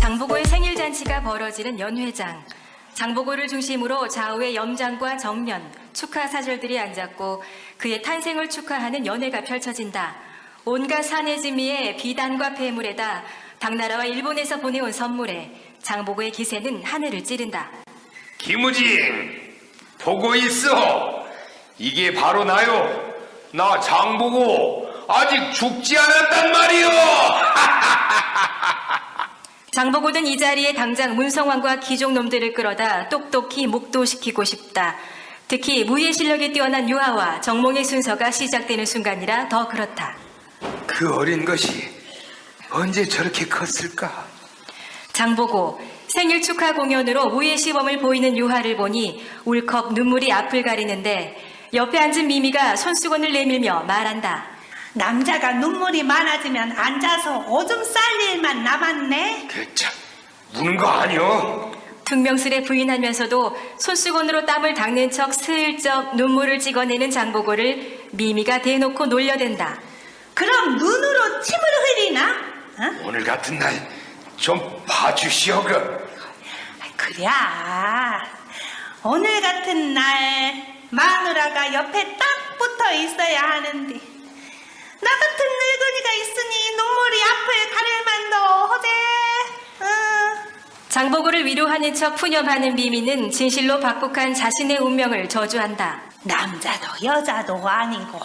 장보고의 생일 잔치가 벌어지는 연회장. 장보고를 중심으로 좌우의 염장과 정년, 축하 사절들이 앉았고 그의 탄생을 축하하는 연회가 펼쳐진다. 온갖 산해지미의 비단과 폐물에다 당나라와 일본에서 보내온 선물에 장보고의 기세는 하늘을 찌른다. 김우진, 보고 있어! 이게 바로 나요 나 장보고 아직 죽지 않았단 말이요 장보고는 이 자리에 당장 문성왕과 기종놈들을 끌어다 똑똑히 목도시키고 싶다. 특히 무예 실력이 뛰어난 유아와 정몽의 순서가 시작되는 순간이라 더 그렇다. 그 어린 것이 언제 저렇게 컸을까 장보고 생일 축하 공연으로 무예 시범을 보이는 유하를 보니 울컥 눈물이 앞을 가리는데 옆에 앉은 미미가 손수건을 내밀며 말한다. 남자가 눈물이 많아지면 앉아서 오줌 쌀 일만 남았네. 대참 우는 거 아니여 퉁명스레 부인하면서도 손수건으로 땀을 닦는 척 슬쩍 눈물을 찍어내는 장보고를 미미가 대놓고 놀려댄다. 그럼 눈으로 침을 흘리나? 어? 오늘 같은 날 좀 봐주시오 그 그래. 오늘 같은 날 마누라가 옆에 딱 붙어 있어야 하는데 나 같은 늙은이가 있으니 눈물이 앞을 가릴 만도 허제. 어. 장보고를 위로하는 척 푸념하는 미미는 진실로 박복한 자신의 운명을 저주한다. 남자도 여자도 아니고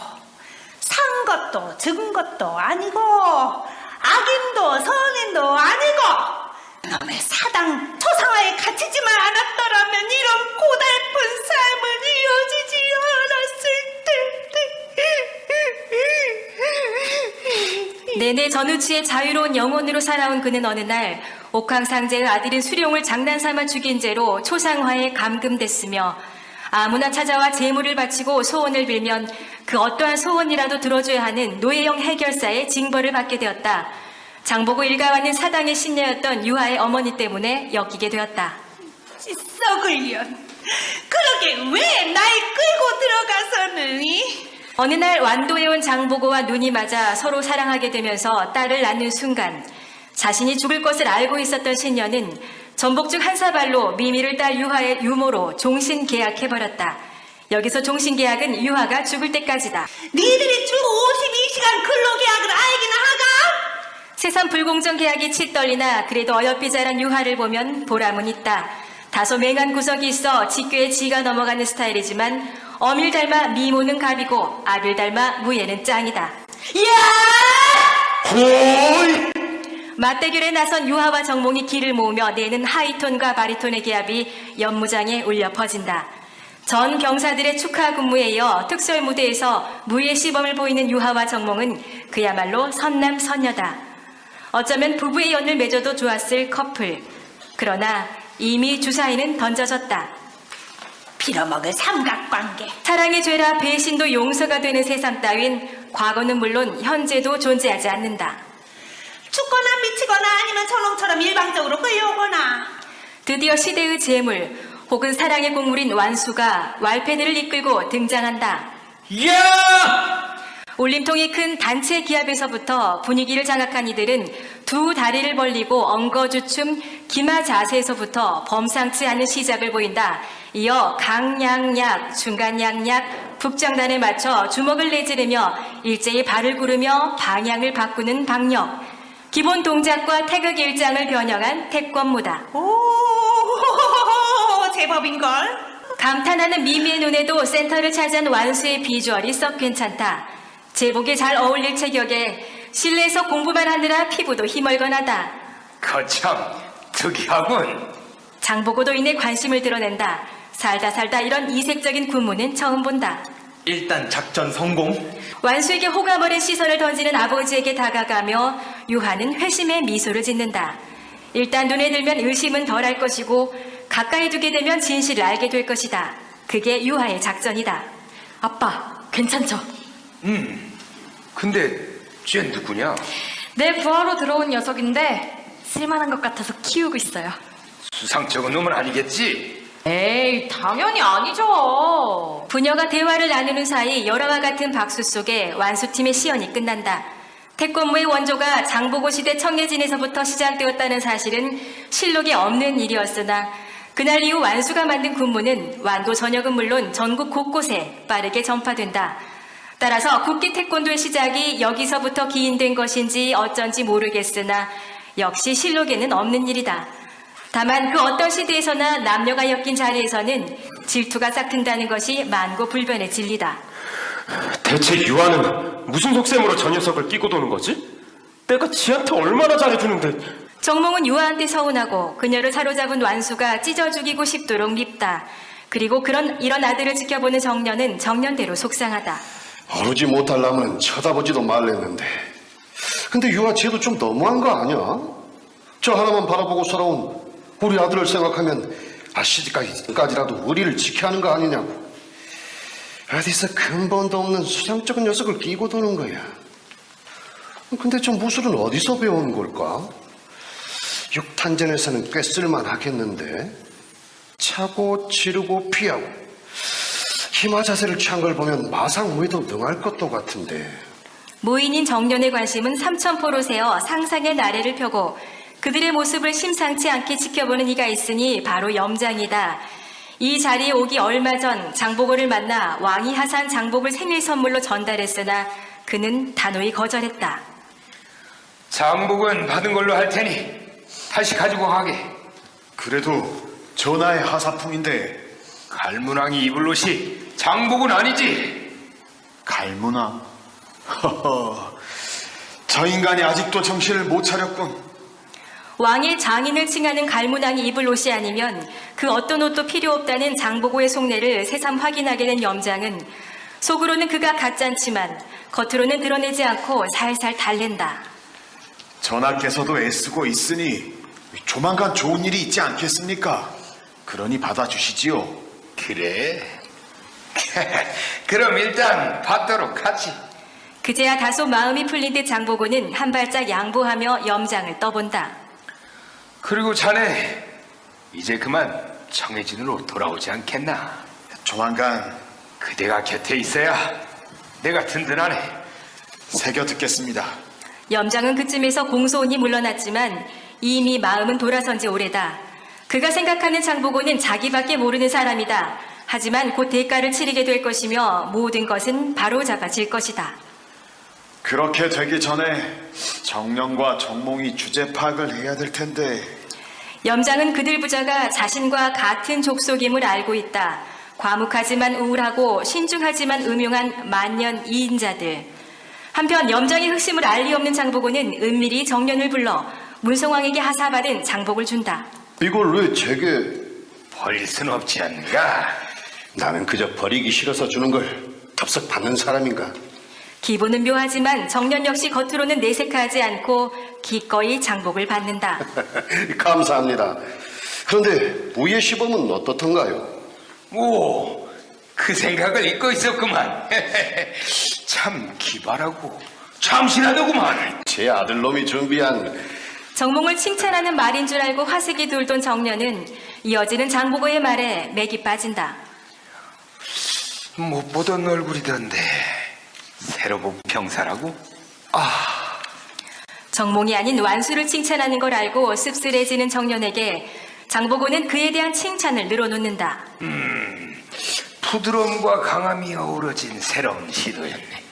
산 것도 죽은 것도 아니고 악인도 선인도 아니고 놈의 사당 초상화에 갇히지만 않았더라면 이런 고달픈 내내 전우치의 자유로운 영혼으로 살아온 그는 어느 날 옥황상제의 아들인 수룡을 장난삼아 죽인 죄로 초상화에 감금됐으며 아무나 찾아와 재물을 바치고 소원을 빌면 그 어떠한 소원이라도 들어줘야 하는 노예형 해결사의 징벌을 받게 되었다. 장보고 일가와는 사당의 신녀였던 유하의 어머니 때문에 엮이게 되었다. 썩을 년 그러게 왜 날 끌고 들어가서는 이? 어느 날 완도에 온 장보고와 눈이 맞아 서로 사랑하게 되면서 딸을 낳는 순간 자신이 죽을 것을 알고 있었던 신녀는 전복죽 한 사발로 미미를 딸 유하의 유모로 종신 계약해버렸다. 여기서 종신 계약은 유하가 죽을 때까지다. 니들이 주 52시간 근로계약을 알기나 하가? 세상 불공정 계약이 치떨리나 그래도 어여삐 자란 유하를 보면 보람은 있다. 다소 맹한 구석이 있어 직교에 지가 넘어가는 스타일이지만 어밀 닮아 미모는 갑이고 아들 닮아 무예는 짱이다. 야! 호이 맞대결에 나선 유하와 정몽이 길을 모으며 내는 하이톤과 바리톤의 기합이 연무장에 울려 퍼진다. 전 병사들의 축하 군무에 이어 특설 무대에서 무예 시범을 보이는 유하와 정몽은 그야말로 선남 선녀다. 어쩌면 부부의 연을 맺어도 좋았을 커플. 그러나 이미 주사위는 던져졌다. 빌어먹을 삼각관계. 사랑의 죄라 배신도 용서가 되는 세상 따윈 과거는 물론 현재도 존재하지 않는다. 죽거나 미치거나 아니면 저놈처럼 일방적으로 끌려오거나. 드디어 시대의 재물 혹은 사랑의 곡물인 완수가 왈패들을 이끌고 등장한다. 야 울림통이 큰 단체 기합에서부터 분위기를 장악한 이들은 두 다리를 벌리고 엉거주춤 기마 자세에서부터 범상치 않은 시작을 보인다. 이어 강양약, 중간양약, 북장단에 맞춰 주먹을 내지르며 일제히 발을 구르며 방향을 바꾸는 방역. 기본 동작과 태극 일장을 변형한 태권무다. 오, 제법인걸. 감탄하는 미미의 눈에도 센터를 차지한 완수의 비주얼이 썩 괜찮다. 제복에 잘 어울릴 체격에 실내에서 공부만 하느라 피부도 희멀건하다. 거참 특이하군 장보고도 이내 관심을 드러낸다. 살다 살다 이런 이색적인 군무는 처음 본다. 일단 작전 성공. 완수에게 호감 어린 시선을 던지는 아버지에게 다가가며 유하는 회심의 미소를 짓는다. 일단 눈에 들면 의심은 덜할 것이고 가까이 두게 되면 진실을 알게 될 것이다. 그게 유하의 작전이다. 아빠, 괜찮죠? 근데 쟤 누구냐 내 부하로 들어온 녀석인데 쓸만한 것 같아서 키우고 있어요. 수상쩍은 놈은 아니겠지 에이, 당연히 아니죠. 부녀가 대화를 나누는 사이 열화와 같은 박수 속에 완수팀의 시연이 끝난다. 태권무의 원조가 장보고 시대 청예진에서부터 시작되었다는 사실은 실록에 없는 일이었으나 그날 이후 완수가 만든 군무는 완도 전역은 물론 전국 곳곳에 빠르게 전파된다. 따라서 국기 태권도의 시작이 여기서부터 기인된 것인지 어쩐지 모르겠으나 역시 실록에는 없는 일이다. 다만 그 어떤 시대에서나 남녀가 엮인 자리에서는 질투가 싹튼다는 것이 만고 불변의 진리다. 대체 유아는 무슨 속셈으로 저 녀석을 끼고 도는 거지? 내가 지한테 얼마나 잘해주는데 정몽은 유아한테 서운하고 그녀를 사로잡은 완수가 찢어 죽이고 싶도록 밉다. 그리고 그런 이런 아들을 지켜보는 정년은 정년대로 속상하다. 어르지 못하려면 쳐다보지도 말랬는데. 근데 유아 쟤도 좀 너무한 거 아니야? 저 하나만 바라보고 살아온 우리 아들을 생각하면 아시지까지라도 우리를 지켜야 하는 거 아니냐고. 어디서 근본도 없는 수상쩍은 녀석을 끼고 도는 거야. 근데 저 무술은 어디서 배운 걸까? 육탄전에서는 꽤 쓸만하겠는데. 차고 치르고 피하고 기마 자세를 취한 걸 보면 마상무에도 능할 것도 같은데 모인인 정년의 관심은 삼천포로 세어 상상의 나래를 펴고 그들의 모습을 심상치 않게 지켜보는 이가 있으니 바로 염장이다. 이 자리에 오기 얼마 전 장보고를 만나 왕이 하산 장복을 생일 선물로 전달했으나 그는 단호히 거절했다. 장복은 받은 걸로 할 테니 다시 가지고 가게. 그래도 전하의 하사풍인데 갈문왕이 입을 옷이 장복은 아니지. 갈무나 허허 저 인간이 아직도 정신을 못 차렸군 왕의 장인을 칭하는 갈무낭이 입을 옷이 아니면 그 어떤 옷도 필요 없다는 장보고의 속내를 새삼 확인하게 된 염장은 속으로는 그가 가짠치만 겉으로는 드러내지 않고 살살 달랜다. 전하께서도 애쓰고 있으니 조만간 좋은 일이 있지 않겠습니까? 그러니 받아주시지요 그래. 그럼 일단 받도록 하지. 그제야 다소 마음이 풀린 듯 장보고는 한 발짝 양보하며 염장을 떠본다. 그리고 자네 이제 그만 청해진으로 돌아오지 않겠나? 조만간 그대가 곁에 있어야 내가 든든하네. 새겨 듣겠습니다 염장은 그쯤에서 공소원이 물러났지만 이미 마음은 돌아선 지 오래다. 그가 생각하는 장보고는 자기밖에 모르는 사람이다. 하지만 곧 대가를 치르게 될 것이며 모든 것은 바로 잡아질 것이다. 그렇게 되기 전에 정령과 정몽이 주제 파악을 해야 될 텐데 염장은 그들 부자가 자신과 같은 족속임을 알고 있다. 과묵하지만 우울하고 신중하지만 음흉한 만년 이인자들. 한편 염장의 흑심을 알리 없는 장보고는 은밀히 정년을 불러 문성왕에게 하사받은 장복을 준다. 이걸 왜 제게 버릴 순 없지 않는가? 나는 그저 버리기 싫어서 주는 걸 덥석 받는 사람인가? 기분은 묘하지만 정년 역시 겉으로는 내색하지 않고 기꺼이 장복을 받는다. 감사합니다. 그런데 우의 시범은 어떻던가요? 오, 그 생각을 잊고 있었구만. 참 기발하고 참신하더구만. 제 아들놈이 준비한 정몽을 칭찬하는 말인 줄 알고 화색이 돌던 정년은 이어지는 장보고의 말에 맥이 빠진다. 못 보던 얼굴이던데 새로 본 병사라고? 정몽이 아닌 완수를 칭찬하는 걸 알고 씁쓸해지는 정년에게 장보고는 그에 대한 칭찬을 늘어놓는다. 부드러움과 강함이 어우러진 새로운 시도였네.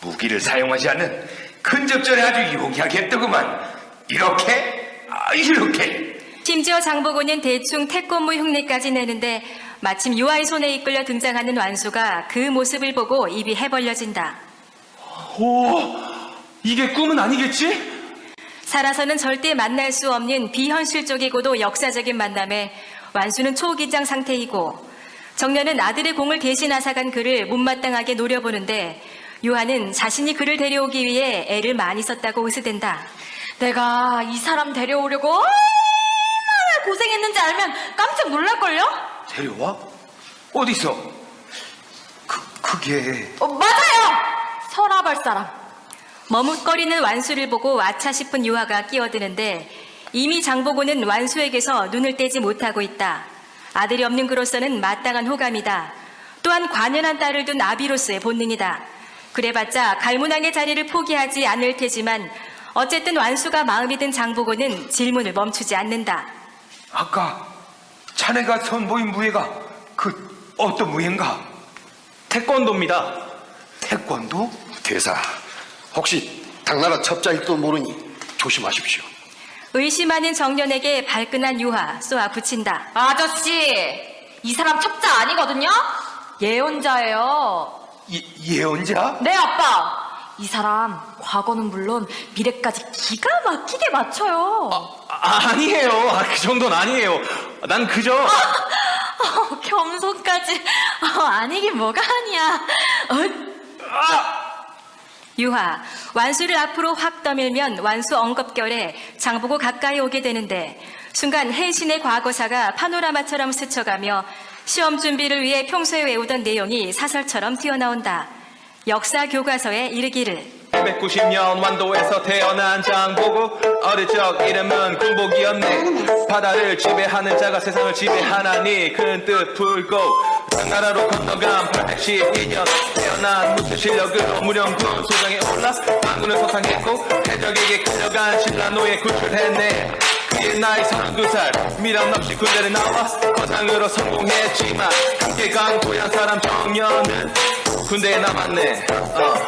무기를 사용하지 않는 근접전에 아주 용이하겠더구만. 이렇게? 아, 이렇게. 심지어 장보고는 대충 태권무 흉내까지 내는데 마침 유아의 손에 이끌려 등장하는 완수가 그 모습을 보고 입이 해벌려진다. 오 이게 꿈은 아니겠지? 살아서는 절대 만날 수 없는 비현실적이고도 역사적인 만남에 완수는 초긴장 상태이고 정년은 아들의 공을 대신 앗아간 그를 못마땅하게 노려보는데 유아는 자신이 그를 데려오기 위해 애를 많이 썼다고 의스댄다. 내가 이 사람 데려오려고 얼마나 고생했는지 알면 깜짝 놀랄걸요? 데려와? 어디서? 그, 그게. 어, 맞아요! 설아벌 사람. 머뭇거리는 완수를 보고 아차 싶은 유아가 끼어드는데 이미 장보고는 완수에게서 눈을 떼지 못하고 있다. 아들이 없는 그로서는 마땅한 호감이다. 또한 관연한 딸을 둔 아비로서의 본능이다. 그래봤자 갈문왕의 자리를 포기하지 않을 테지만 어쨌든 완수가 마음이 든 장보고는 질문을 멈추지 않는다. 아까 자네가 선보인 무예가 그 어떤 무예인가? 태권도입니다. 태권도? 대사, 혹시 당나라 첩자일도 모르니 조심하십시오. 의심하는 정년에게 발끈한 유화 쏘아 붙인다. 아저씨, 이 사람 첩자 아니거든요? 예언자예요. 예, 예언자? 네, 아빠. 이 사람 과거는 물론 미래까지 기가 막히게 맞춰요. 아, 아니에요. 아, 그 정도는 아니에요. 난 그저 어, 겸손까지 어, 아니긴 뭐가 아니야. 어, 유화 완수를 앞으로 확 떠밀면 완수 엉겁결에 장보고 가까이 오게 되는데 순간 혜신의 과거사가 파노라마처럼 스쳐가며 시험 준비를 위해 평소에 외우던 내용이 사설처럼 튀어나온다. 역사 교과서에 이르기를. 190년 완도에서 태어난 장보고 어릴 적 이름은 군복이었네. 바다를 지배하는 자가 세상을 지배하나니 큰 뜻 풀고 당나라로 건너간 812년 태어난 무술 실력으로 무령군 소장에 올라 망군을 소탕했고 해적에게 끌려간 신라노에 구출했네. 그의 나이 32살 미련 없이 군대를 나와 거장으로 성공했지만 함께 간 고향 사람 정년은 군대에 남았네 어.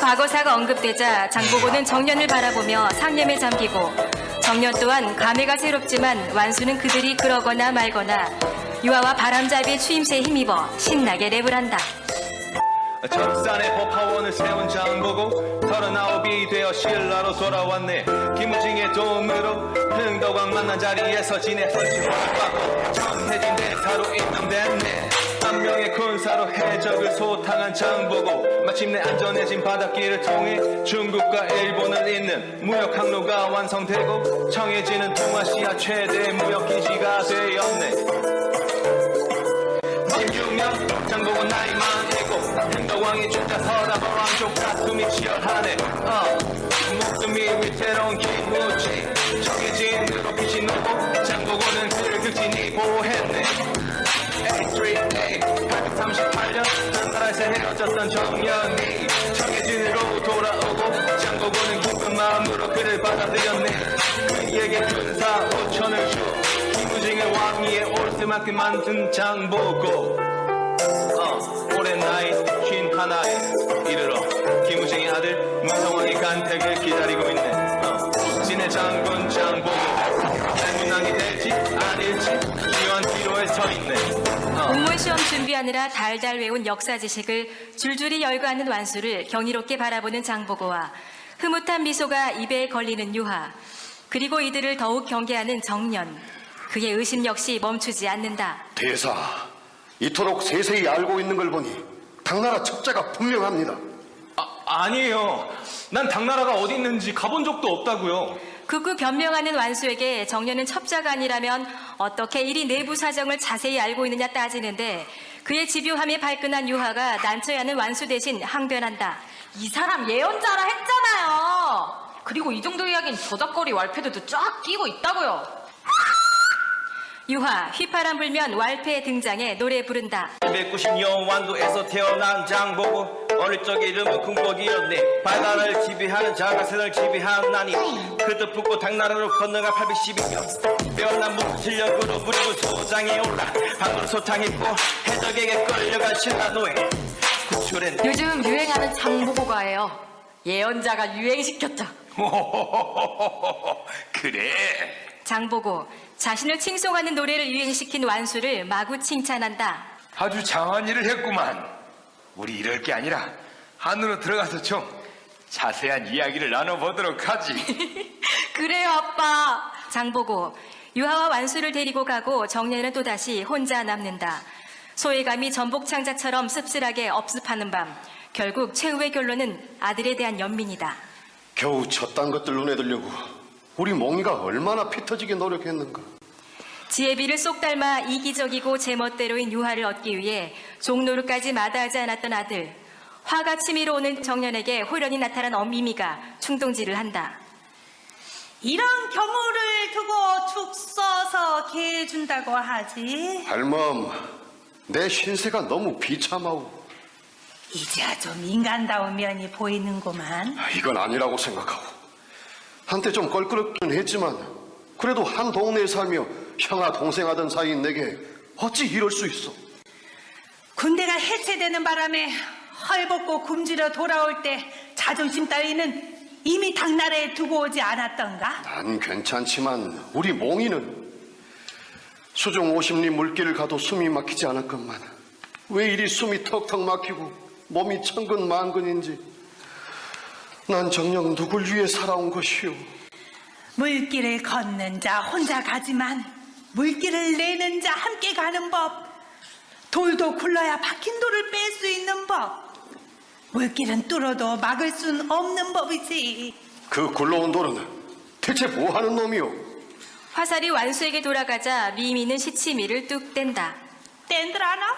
과거사가 언급되자 장보고는 정년을 바라보며 상념에 잠기고 정년 또한 감회가 새롭지만 완수는 그들이 그러거나 말거나 유아와 바람잡이의 추임새에 힘입어 신나게 랩을 한다. 철산의 법화원을 세운 장보고 서른아홉이 되어 신라로 돌아왔네 김우징의 도움으로 흥덕왕 만난 자리에서 지내 설치를 받고 정해진 대사로 임명됐네 한 명의 군사로 해적을 소탕한 장보고 마침내 안전해진 바닷길을 통해 중국과 일본을 잇는 무역 항로가 완성되고 청해지는 동아시아 최대 무역 기지가 되었네 16년 장보고 나이 만이고 행덕왕이 주자 서다 왕족 다툼이 치열하네 어. 헤어졌던 정년이 정해진으로 돌아오고 장보고는 기쁜 마음으로 그를 받아들였네. 그에게 군사 5천을 주 김우징의 왕위에 올 수만큼 만든 장보고 어, 올해 나이 쉰 하나에 이르러 김우징의 아들 문성왕의 간택을 기다리고 있네. 어, 진해 장군 장보고 하느라 달달 외운 역사 지식을 줄줄이 열거하는 완수를 경이롭게 바라보는 장보고와 흐뭇한 미소가 입에 걸리는 유하 그리고 이들을 더욱 경계하는 정년 그의 의심 역시 멈추지 않는다. 대사, 이토록 세세히 알고 있는 걸 보니 당나라 첩자가 분명합니다. 아, 아니에요 난 당나라가 어디 있는지 가본 적도 없다고요 극구 변명하는 완수에게 정년은 첩자가 아니라면 어떻게 이리 내부 사정을 자세히 알고 있느냐 따지는데 그의 집요함에 발끈한 유하가 난처해 하는 완수 대신 항변한다. 이 사람 예언자라 했잖아요. 그리고 이 정도 이야기는 저작거리 왈패드도 쫙 끼고 있다고요. 유하 휘파람 불면 왈패에 등장해 노래 부른다. 290년 완도에서 태어난 장보고 어릴 적 이름은 궁복이었네 바다를 지배하는 자가 세상을 지배하나니 그도 붙고 당나라로 건너가 812년 빼어난 무술 실력으로 무리군 소장에 올라 방으로 소탕했고 해적에게 끌려간 신라노에 구출했네 요즘 유행하는 장보고가예요. 예언자가 유행시켰죠. 그래. 장보고 자신을 칭송하는 노래를 유행시킨 완수를 마구 칭찬한다. 아주 장한 일을 했구만. 우리 이럴 게 아니라 안으로 들어가서 좀 자세한 이야기를 나눠보도록 하지. 그래요, 아빠. 장보고 유하와 완수를 데리고 가고 정년은 또다시 혼자 남는다. 소외감이 전복창자처럼 씁쓸하게 업습하는 밤 결국 최후의 결론은 아들에 대한 연민이다. 겨우 저딴 것들 눈에 들려고 우리 몽이가 얼마나 피 터지게 노력했는가. 지혜비를 쏙 닮아 이기적이고 제멋대로인 유하를 얻기 위해 종로를까지 마다하지 않았던 아들. 화가 치밀어 오는 정년에게 호련히 나타난 엄미미가 충동질을 한다. 이런 경우를 두고 죽 써서 개해준다고 하지. 할멈, 내 신세가 너무 비참하오. 이제야 좀 인간다운 면이 보이는구만. 아, 이건 아니라고 생각하고 한때 좀 껄끄럽긴 했지만 그래도 한 동네에 살며 형아 동생 하던 사이인 내게 어찌 이럴 수 있어 군대가 해체되는 바람에 헐벗고 굶주려 돌아올 때 자존심 따위는 이미 당나라에 두고 오지 않았던가? 난 괜찮지만 우리 몽이는 수중 50리 물길을 가도 숨이 막히지 않았건만 왜 이리 숨이 턱턱 막히고 몸이 천근 만근인지 난 정녕 누굴 위해 살아온 것이오 물길을 걷는 자 혼자 가지만 물길을 내는 자 함께 가는 법. 돌도 굴러야 박힌 돌을 뺄 수 있는 법. 물길은 뚫어도 막을 순 없는 법이지. 그 굴러온 돌은 대체 뭐하는 놈이오 화살이 완수에게 돌아가자 미미는 시치미를 뚝 뗀다. 땐들 아나?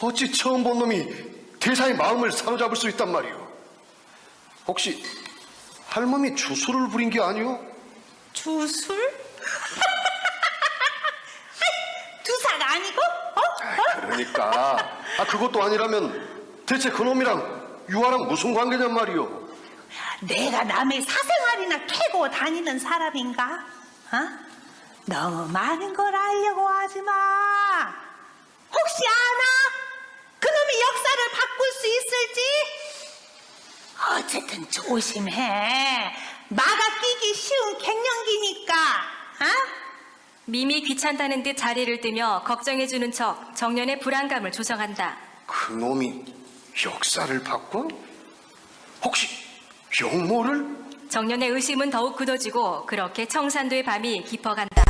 어찌 처음 본 놈이 대사의 마음을 사로잡을 수 있단 말이오 혹시 할멈이 주술을 부린 게 아니오? 주술? 두사가 아니고? 어? 어? 그러니까 아 그것도 아니라면 대체 그놈이랑 유아랑 무슨 관계냔 말이오 내가 남의 사생활이나 캐고 다니는 사람인가? 어? 너무 많은 걸 알려고 하지 마. 혹시 아나? 그놈이 역사를 바꿀 수 있을지? 어쨌든 조심해. 마가 끼기 쉬운 갱년기니까. 어? 미미 귀찮다는 듯 자리를 뜨며 걱정해주는 척 정년의 불안감을 조성한다. 그놈이 역사를 바꿔? 혹시 영모를? 정년의 의심은 더욱 굳어지고 그렇게 청산도의 밤이 깊어간다.